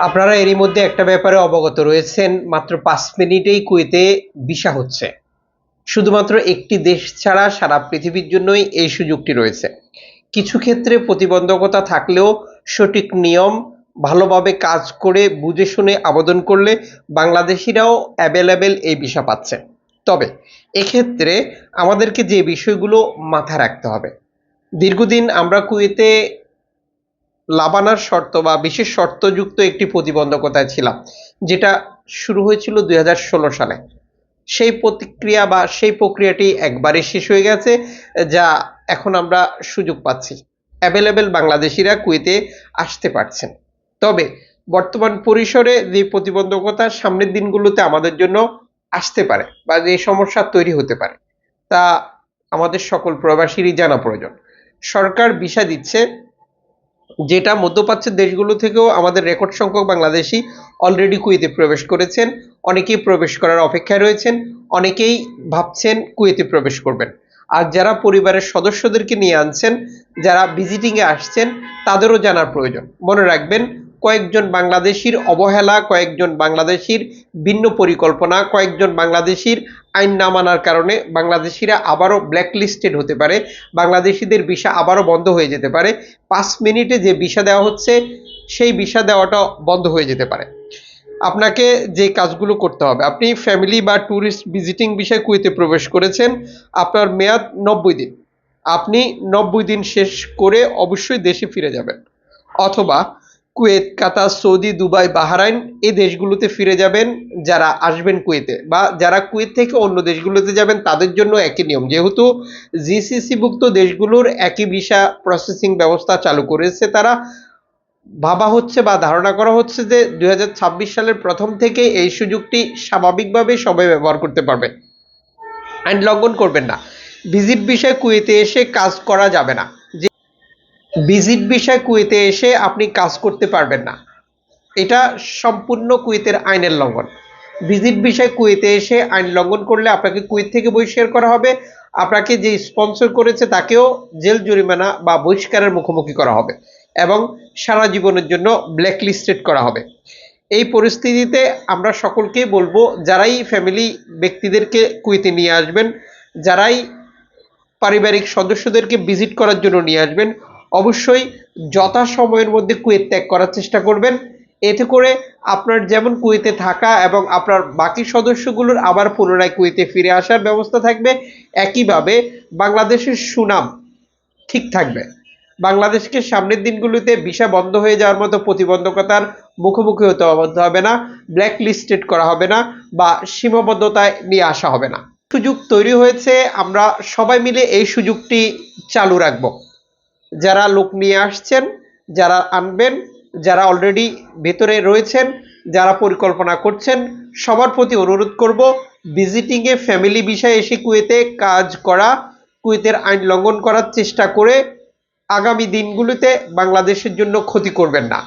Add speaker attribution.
Speaker 1: আপনারা এরই মধ্যে একটা ব্যাপারে অবগত রয়েছেন, মাত্র পাঁচ মিনিটেই কুয়েতে ভিসা হচ্ছে। শুধুমাত্র একটি দেশ ছাড়া সারা পৃথিবীর জন্যই এই সুযোগটি রয়েছে। কিছু ক্ষেত্রে প্রতিবন্ধকতা থাকলেও সঠিক নিয়ম, ভালোভাবে কাজ করে বুঝে শুনে আবেদন করলে বাংলাদেশিরাও অ্যাভেলেবেল এই ভিসা পাচ্ছে। তবে এক্ষেত্রে আমাদেরকে যে বিষয়গুলো মাথায় রাখতে হবে। দীর্ঘদিন আমরা কুয়েতে লাবানার শর্ত বা বিশেষ শর্তযুক্ত একটি প্রতিবন্ধকতায় ছিলাম, যেটা শুরু হয়েছিল দুই হাজার ষোলো সালে। সেই প্রতিক্রিয়া বা সেই প্রক্রিয়াটি একবারে শেষ হয়ে গেছে, যা এখন আমরা সুযোগ পাচ্ছি। অ্যাভেলেবেল বাংলাদেশিরা কুয়েতে আসতে পারছেন। তবে বর্তমান পরিসরে যে প্রতিবন্ধকতা সামনের দিনগুলোতে আমাদের জন্য আসতে পারে বা যে সমস্যা তৈরি হতে পারে, তা আমাদের সকল প্রবাসীরই জানা প্রয়োজন। সরকার ভিসা দিচ্ছে যেটা মধ্যপ্রাচ্যের দেশগুলো থেকেও আমাদের রেকর্ড সংখ্যক বাংলাদেশি অলরেডি কুয়েতে প্রবেশ করেছেন, অনেকেই প্রবেশ করার অপেক্ষায় রয়েছেন, অনেকেই ভাবছেন কুয়েতে প্রবেশ করবেন। আর যারা পরিবারের সদস্যদেরকে নিয়ে আনছেন, যারা ভিজিটিংয়ে আসছেন, তাদেরও জানার প্রয়োজন। মনে রাখবেন কয়েকজন বাংলাদেশির অবহেলা, কয়েকজন বাংলাদেশির ভিন্ন পরিকল্পনা, কয়েকজন বাংলাদেশির আইন না মানার কারণে বাংলাদেশিরা আবারও ব্ল্যাকলিস্টেড হতে পারে, বাংলাদেশিদের ভিসা আবারও বন্ধ হয়ে যেতে পারে। পাঁচ মিনিটে যে ভিসা দেওয়া হচ্ছে, সেই ভিসা দেওয়াটা বন্ধ হয়ে যেতে পারে। আপনাকে যে কাজগুলো করতে হবে, আপনি ফ্যামিলি বা ট্যুরিস্ট ভিজিটিং বিষয়ে কুয়েতে প্রবেশ করেছেন, আপনার মেয়াদ নব্বই দিন। আপনি নব্বই দিন শেষ করে অবশ্যই দেশে ফিরে যাবেন। অথবা Kuwait, Qatar, Saudi, Dubai, Bahrain এই দেশগুলোতে ফিরে যাবেন যারা আসবেন কুয়েতে বা যারা কুয়েত থেকে অন্য দেশগুলোতে যাবেন তাদের জন্য একই নিয়ম। যেহেতু জিসিসিভুক্ত দেশগুলোর একই ভিসা প্রসেসিং ব্যবস্থা চালু করেছে তারা, ভাবা হচ্ছে বা ধারণা করা হচ্ছে যে দু হাজার ছাব্বিশ সালের প্রথম থেকে এই সুযোগটি স্বাভাবিকভাবে সবাই ব্যবহার করতে পারবে। আইন লঙ্ঘন করবেন না। ভিজিট বিষয়ে কুয়েতে এসে কাজ করা যাবে না। ভিজিট বিষয় কুয়েতে এসে আপনি কাজ করতে পারবেন না। এটা সম্পূর্ণ কুয়েতের আইনের লঙ্ঘন। ভিজিট বিষয় কুয়েতে এসে আইন লঙ্ঘন করলে আপনাকে কুয়েত থেকে বহিষ্কার করা হবে। আপনাকে যে স্পন্সর করেছে তাকেও জেল জরিমানা বা বহিষ্কারের মুখোমুখি করা হবে এবং সারা জীবনের জন্য ব্ল্যাকলিস্টেড করা হবে। এই পরিস্থিতিতে আমরা সকলকেই বলব, যারাই ফ্যামিলি ব্যক্তিদেরকে কুয়েতে নিয়ে আসবেন, যারাই পারিবারিক সদস্যদেরকে ভিজিট করার জন্য নিয়ে আসবেন অবশ্যই যথাসময়ের মধ্যে কুয়েত ত্যাগ করার চেষ্টা করবেন। এতে করে আপনার যেমন কুয়েতে থাকা এবং আপনার বাকি সদস্যগুলোর আবার পুনরায় কুয়েতে ফিরে আসার ব্যবস্থা থাকবে, একইভাবে বাংলাদেশের সুনাম ঠিক থাকবে। বাংলাদেশকে সামনের দিনগুলোতে ভিসা বন্ধ হয়ে যাওয়ার মতো প্রতিবন্ধকতার মুখোমুখি হতে হবে না ব্ল্যাক লিস্টেড করা হবে না বা সীমাবদ্ধতায় নিয়ে আসা হবে না। সুযোগ তৈরি হয়েছে, আমরা সবাই মিলে এই সুযোগটি চালু রাখব। যারা লোক নিয়ে আসছেন, যারা আনবেন, যারা অলরেডি ভেতরে রয়েছেন, যারা পরিকল্পনা করছেন, সবার প্রতি অনুরোধ করব ভিজিটিংয়ে ফ্যামিলি বিষয়ে এসে কুয়েতে কাজ করা, কুয়েতের আইন লঙ্ঘন করার চেষ্টা করে আগামী দিনগুলিতে বাংলাদেশের জন্য ক্ষতি করবেন না।